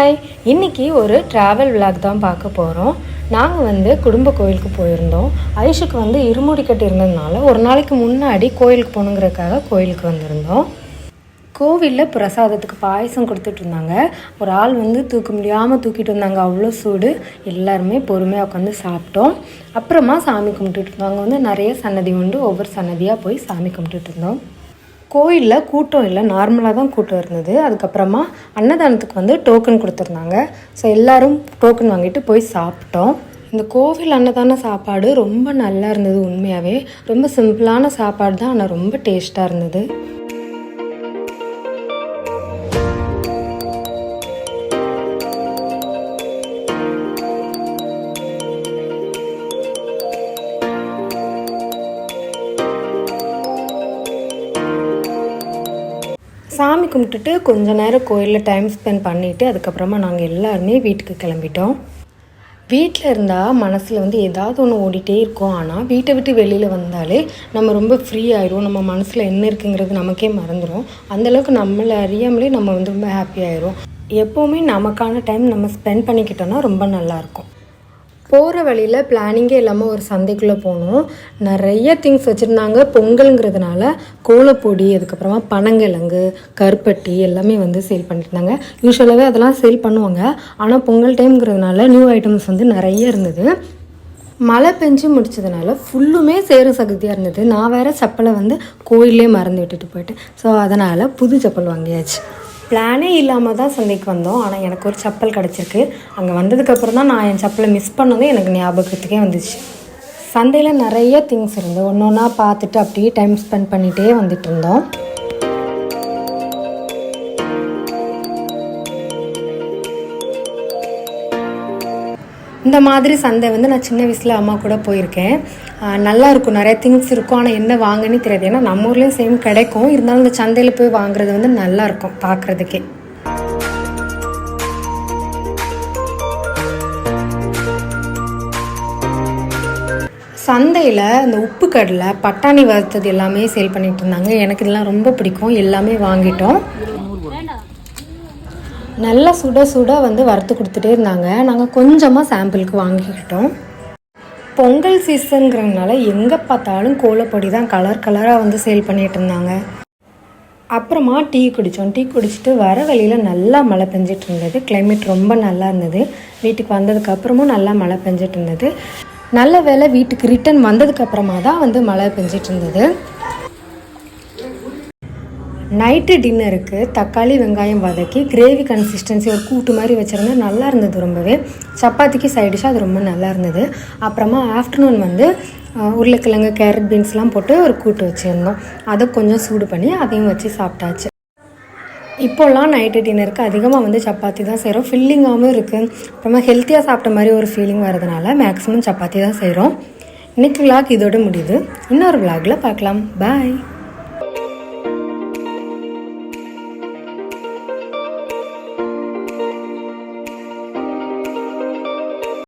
Hi இன்றைக்கி ஒரு travel vlog தான் பார்க்க போகிறோம் நாங்கள் வந்து குடும்ப கோயிலுக்கு போயிருந்தோம். ஐஷுக்கு வந்து இருமுடி கட்டி இருந்ததுனால ஒரு நாளைக்கு முன்னாடி கோயிலுக்கு போகணுங்கிறதுக்காக கோயிலுக்கு வந்திருந்தோம். கோவிலில் பிரசாதத்துக்கு பாயசம் கொடுத்துட்டு இருந்தாங்க. ஒரு ஆள் வந்து தூக்க முடியாமல் தூக்கிட்டு வந்தாங்க. அவ்வளோ சூடு. எல்லாருமே பொறுமையாக உட்காந்து சாப்பிட்டோம். அப்புறமா சாமி கும்பிட்டுட்டு இருந்தோம். அங்கே வந்து நிறைய சன்னதி உண்டு. ஒவ்வொரு சன்னதியாக போய் சாமி கும்பிட்டுட்டு இருந்தோம். கோயிலில் கூட்டம் இல்லை. நார்மலாக தான் கூட்டம் இருந்தது. அதுக்கப்புறமா அன்னதானத்துக்கு வந்து டோக்கன் கொடுத்துருந்தாங்க. ஸோ எல்லோரும் டோக்கன் வாங்கிட்டு போய் சாப்பிட்டோம். இந்த கோவில் அன்னதான சாப்பாடு ரொம்ப நல்லா இருந்தது உண்மையாகவே ரொம்ப சிம்பிளான சாப்பாடு தான். ஆனால் ரொம்ப டேஸ்ட்டாக இருந்தது. சாமி கும்பிட்டுட்டு கொஞ்ச நேரம் கோயிலில் டைம் ஸ்பெண்ட் பண்ணிவிட்டு அதுக்கப்புறமா நாங்கள் எல்லாருமே வீட்டுக்கு கிளம்பிட்டோம். வீட்டில் இருந்தால் மனசில் வந்து ஏதாவது ஒன்று ஓடிட்டே இருக்கும். ஆனால் வீட்டை விட்டு வெளியில் வந்தாலே நம்ம ரொம்ப ஃப்ரீ ஆயிரும் நம்ம மனசில் என்ன இருக்குங்கிறது நமக்கே மறந்துடும் அந்தளவுக்கு நம்மளை அறியாமலே நம்ம வந்து ரொம்ப ஹாப்பி ஆயிரும் எப்போவுமே நமக்கான டைம் நம்ம ஸ்பெண்ட் பண்ணிக்கிட்டோன்னா ரொம்ப நல்லாயிருக்கும் போகிற வழியில் பிளானிங்கே இல்லாமல் ஒரு சந்தைக்குள்ளே போனோம். நிறைய திங்ஸ் வச்சுருந்தாங்க. பொங்கலுங்கிறதுனால கோலப்பொடி அதுக்கப்புறமா பனங்கிழங்கு கருப்பட்டி எல்லாமே வந்து சேல் பண்ணியிருந்தாங்க யூஸ்வலாகவே அதெல்லாம் சேல் பண்ணுவாங்க. ஆனால் பொங்கல் டைம்ங்கிறதுனால நியூ ஐட்டம்ஸ் வந்து நிறைய இருந்தது. மழை பெஞ்சு முடிச்சதுனால ஃபுல்லுமே சேரும் சகுதியாக இருந்தது. நான் வேறு செப்பலை வந்து கோயிலே மறந்து விட்டுட்டு போயிட்டேன். ஸோ அதனால் புது செப்பல் வாங்கியாச்சு. பிளானே இல்லாமல் தான் சந்தைக்கு வந்தோம். ஆனால் எனக்கு ஒரு செப்பல் கிடச்சிருக்கு. அங்கே வந்ததுக்கப்புறம் தான் நான் என் செப்பலை மிஸ் பண்ணதும் எனக்கு ஞாபகத்துக்கே வந்துச்சு. சந்தையில் நிறைய திங்ஸ் இருந்து ஒன்று ஒன்றா பார்த்துட்டு அப்படியே டைம் ஸ்பெண்ட் பண்ணிகிட்டே வந்துட்டு இருந்தோம். இந்த மாதிரி சந்தை வந்து நான் சின்ன வயசில் அம்மா கூட போயிருக்கேன். நல்லா இருக்கும். நிறைய திங்ஸ் இருக்கும். ஆனால் என்ன வாங்கன்னு தெரியாது. ஏன்னா நம்ம ஊர்லேயும் சேம் கிடைக்கும். இருந்தாலும் இந்த சந்தையில் போய் வாங்குறது வந்து நல்லா இருக்கும் பார்க்குறதுக்கே சந்தையில் இந்த உப்பு கடலை பட்டாணி வறுத்தது எல்லாமே சேல் பண்ணிட்டு இருந்தாங்க. எனக்கு இதெல்லாம் ரொம்ப பிடிக்கும். எல்லாமே வாங்கிட்டோம். நல்லா சுட சுட வந்து வறுத்து கொடுத்துட்டே இருந்தாங்க. நாங்கள் கொஞ்சமாக சாம்பிளுக்கு வாங்கிக்கிட்டோம். பொங்கல் சீசனுங்கிறதுனால எங்கே பார்த்தாலும் கோலப்பொடி தான் கலர் கலராக வந்து சேல் பண்ணிகிட்டு இருந்தாங்க. அப்புறமா டீ குடித்தோம் டீ குடிச்சிட்டு வர வழியில் நல்லா மழை பெஞ்சிட்டு இருந்தது. கிளைமேட் ரொம்ப நல்லா இருந்தது. வீட்டுக்கு வந்ததுக்கு அப்புறமும் நல்லா மழை பெஞ்சிட்டு இருந்தது. நல்ல வேலை வீட்டுக்கு ரிட்டர்ன் வந்ததுக்கு அப்புறமா தான் வந்து மழை பெஞ்சிட்டு இருந்தது. நைட்டு டின்னருக்கு தக்காளி வெங்காயம் வதக்கி கிரேவி கன்சிஸ்டன்சி ஒரு கூட்டு மாதிரி வச்சுருந்தேன் நல்லா இருந்தது ரொம்பவே. சப்பாத்திக்கு சைடிஷாக அது ரொம்ப நல்லா இருந்தது. அப்புறமா ஆஃப்டர்நூன் வந்து உருளைக்கிழங்கு கேரட் பீன்ஸ்லாம் போட்டு ஒரு கூட்டு வச்சுருந்தோம். அதை கொஞ்சம் சூடு பண்ணி அதையும் வச்சு சாப்பிட்டாச்சு. இப்போல்லாம் நைட்டு டின்னருக்கு அதிகமாக வந்து சப்பாத்தி தான் செய்கிறோம் ஃபில்லிங்காகவும் இருக்குது அப்புறமா ஹெல்த்தியாக சாப்பிட்ட மாதிரி ஒரு ஃபீலிங் வரதுனால மேக்ஸிமம் சப்பாத்தி தான் செய்கிறோம் இன்றைக்கி விளாக் இதோட முடியுது. இன்னொரு விளாகில் பார்க்கலாம். பாய்